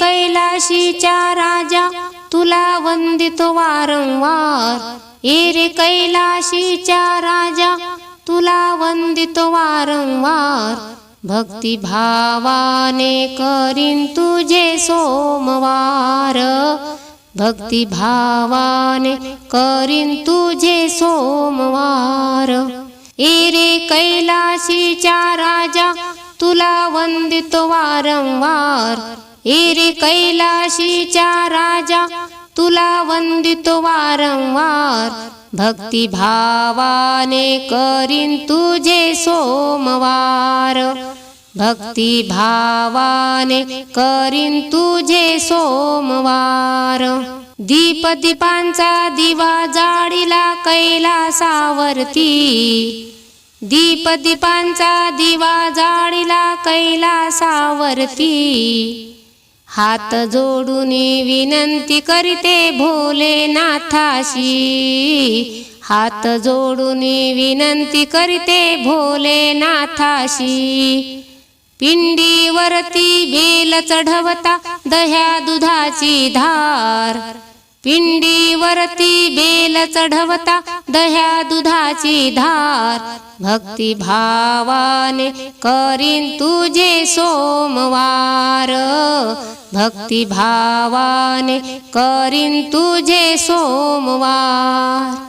कैलाशीच्या राजा तुला वंदितो वारंवार. ए रे कैलाशीच्या राजा तुला वंदितो वारंवार. भक्ती भावाने करीन तुझे सोमवार. भक्ती भावाने करीन तुझे सोमवार. ए रे कैलाशीच्या राजा तुला वंदितो वारंवार. ए रे कैलाशीच्या राजा तुला वंदितो वारंवार. भक्ती भावाने करीन तुझे सोमवार. भक्ती भावाने करीन तुझे सोमवार. दीप दीपांचा दिवा जाळीला कैलासावरती. दीप दीपांचा दिवा जाळीला कैलासावरती. हात जोडून विनंती करीते भोलेनाथाशी हात जोडून विनंती करीते भोलेनाथाशी पिंडीवरती बेल चढवता दह्या दुधाची धार. पिंडीवरती बेल चढवता दह्या दुधाची धार. भक्ती भावाने करीन तुझे सोमवार. भक्तिभावाने करीन तुझे सोमवार.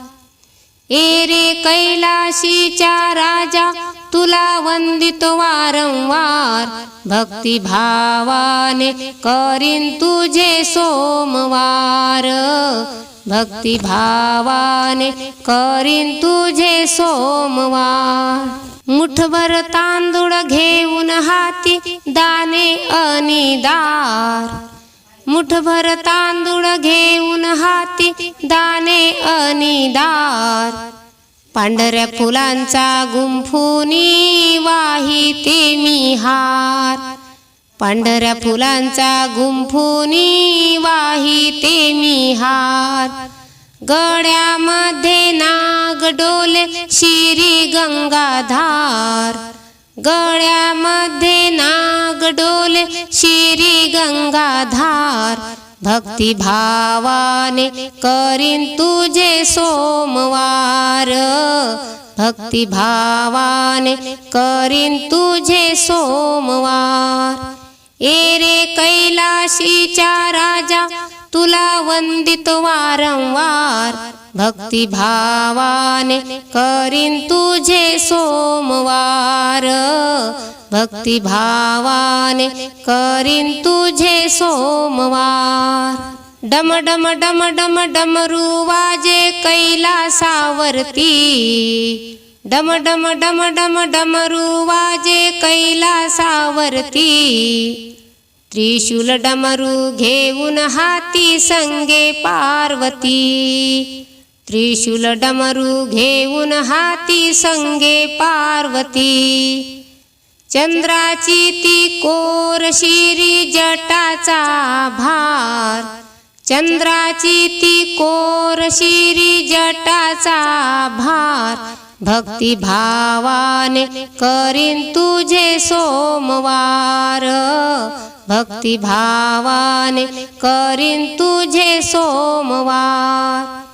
एरे रे कैलाशीच्या राजा तुला वंदितो वारंवार. भक्तिभावाने करीन तुझे सोमवार. भक्तिभावाने करीन तुझे सोमवार. मुठभर तांदूळ घेऊन हाती दाने अनिदार. मुठभर तांदूळ घेऊन हाती दाने अनिदार. पांढऱ्या फुलांचा गुंफुनी वाहिते मी हार. पांढऱ्या फुलांचा गुंफुनी वाहिते मी हार. गळ्यामध्ये ना डोले शिरी गंगाधार. गळ्यामध्ये नाग डोले शिरी गंगाधार. भक्तिभावाने करीन तुझे सोमवार. भक्तिभावाने करीन तुझे सोमवार. एरे कैलाशीचा राजा तुला वंदित वारंवार. भक्तिभावाने करीन तुझे सोमवार. भक्तिभावाने करीन तुझे सोमवार. डम डम डम डम डमरू वाजे कैलासावरती. डम डम डम डम डमरू वाजे कैलासावरती. त्रिशूल डमरू घेऊन हाती संगे पार्वती. त्रिशूल डमरू घेऊन हाती संगे पार्वती. चंद्राची ती कोर शिरी जटाचा भार. चंद्राची ती कोर शिरी जटाचा भार. भक्ती भावाने करीन तुझे सोमवार. भक्ती भावाने करीन तुझे सोमवार.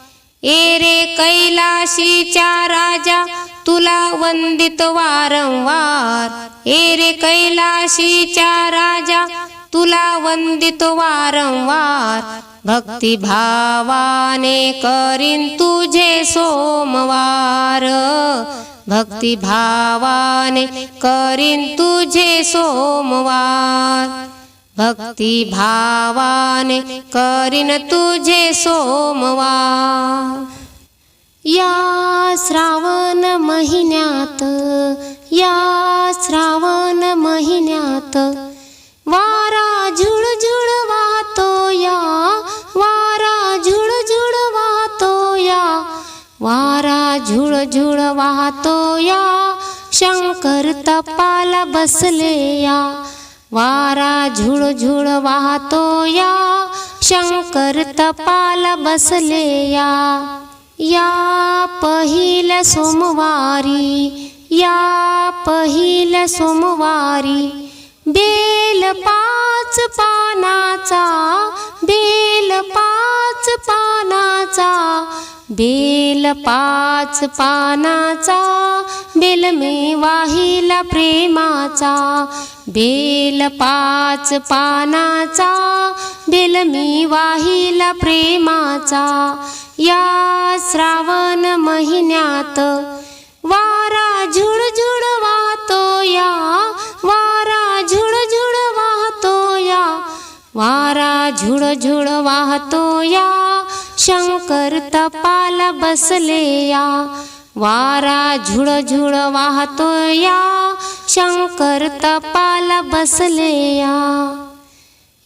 कैलाशीच्या राजा तुला वंदित वारंवार. ए रे कैलाशीच्या राजा तुला वंदित वारंवार. भक्तिभावाने करीन तुझे सोमवार. भक्तिभावाने करीन तुझे सोमवार. भक्तिभावाने करीन तुझे सोमवार. या श्रावण महिन्यात या श्रावण महिन्यात वारा झुळझुळ वाहतो या वारा झुळझुळ वाहतो या वारा झुळझुळ वाहतो या शंकर तपाला बसले या वारा झुळझुळ वाहतो या शंकर तपाला बसले या. या पहिल सोमवारी या पहिल सोमवारी बेल पाच पानाचा बेल पाच पानाचा बेल पाच पानाचा बेल मी वाहिला प्रेमाचा. बेल पाच पानाचा बेल मी वाहिला प्रेमाचा. या श्रावण महिन्यात वारा झुळझुळ वाहतो या वारा झुळझुळ वाहतो या वारा झुळझुळ वाहतो या. शंकर तपाल बसले या. वारा झुळझुळ वाहतो या. शंकर तपाल बसले या.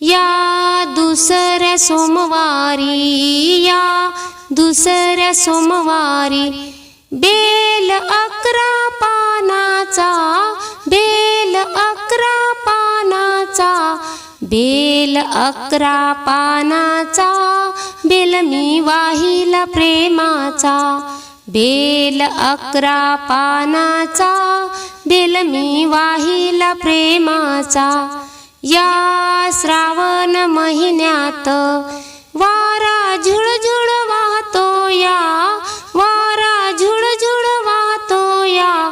या दुसऱ्या सोमवारी या दुसऱ्या सोमवारी. बेल अकरा पानाचा बेल अकरा पानाचा बेल अकरा पानाचा. बेल मी वाहिला प्रेमाचा बेल अकरा पानाचा बेल मी वाहिला प्रेमाचा. या श्रावण महिन्यात वारा झुळझुळ वाहतो या वारा झुळझुळ वाहतो या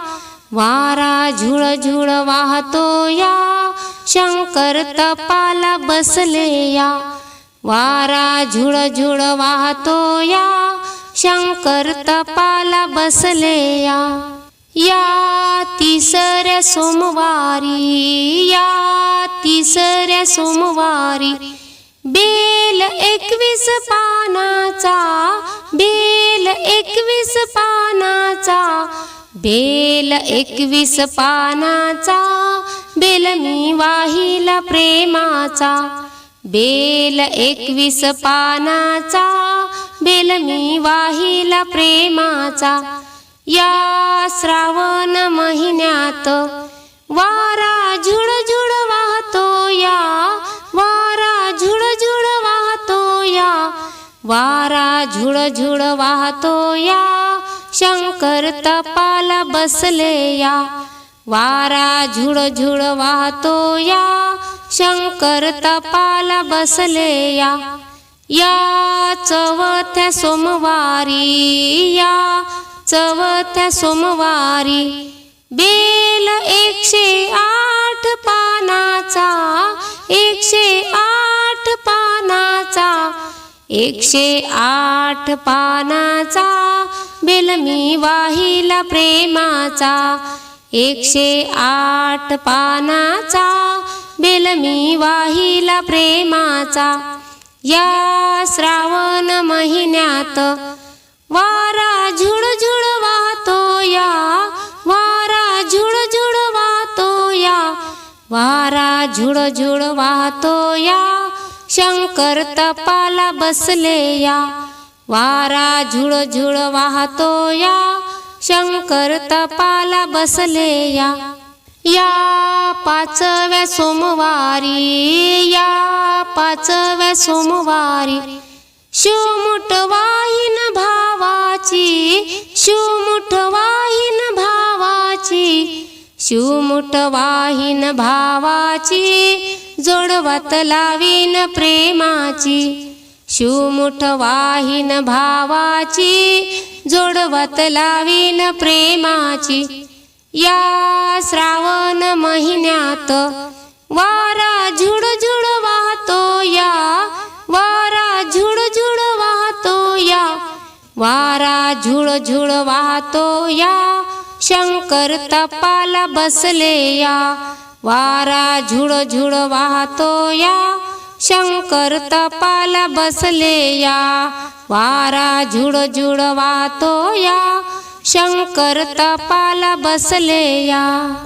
वारा झुळझुळ वाहतो या शंकर तपाला बसले या. वारा झुळझुळ वाहतो या. शंकर तपाला बसले या. या तिसऱ्या सोमवारी या तिसऱ्या सोमवारी. बेल एकवीस पानाचा बेल एकवीस पानाचा बेल एकवीस पानाचा बेल मी वाहिला प्रेमाचा. बेल एकवीस पानाचा बेल मी वाहिला प्रेमाचा. या श्रावण महिन्यात वारा झुळझुळ वाहतो या वारा झुळझुळ वाहतो या वारा झुळझुळ वाहतो या. शंकर तपाला बसले या वारा झुळझुळ वाहतो या शंकर तपाला बसले या या चवथ्या सोमवारी या चवथ्या सोमवारी बेल एकशे आठ पानाचा एकशे आठ पानाचा एकशे आठ पानाचा बेल मी वाहिला प्रेमाचा एकशे आठ पानाचा बेल मी वाहिला प्रेमाचा. या श्रावण महिन्यात वारा झुळझुळ वाहतो या वारा झुळझुळ वाहतो या वारा झुळझुळ वाहतो या शंकर तपाला बसले या वारा झुळझुळ वाहतो या शंकर तपाला बसले या या पाचव्या सोमवारी या पाचव्या सोमवारी शिवमुठ वाहीन भावाची शिवमुठ वाहीन भावाची शिवमुठ वाहीन भावाची जोडवत लावीन प्रेमाची शिवमुठ वाहीन भावाची जोडवत लावीन प्रेमाची. या श्रावण महिन्यात वारा झुडझुड वाहतो या वारा झुळझुळ वाहतो या वारा झुळझुळ वाहतो या शंकर तपाला बसले या वारा झुळझुळ वाहतो या शंकर तपाला बसले या वारा झुडझुड वाहतो या शंकर तपाला बसले या.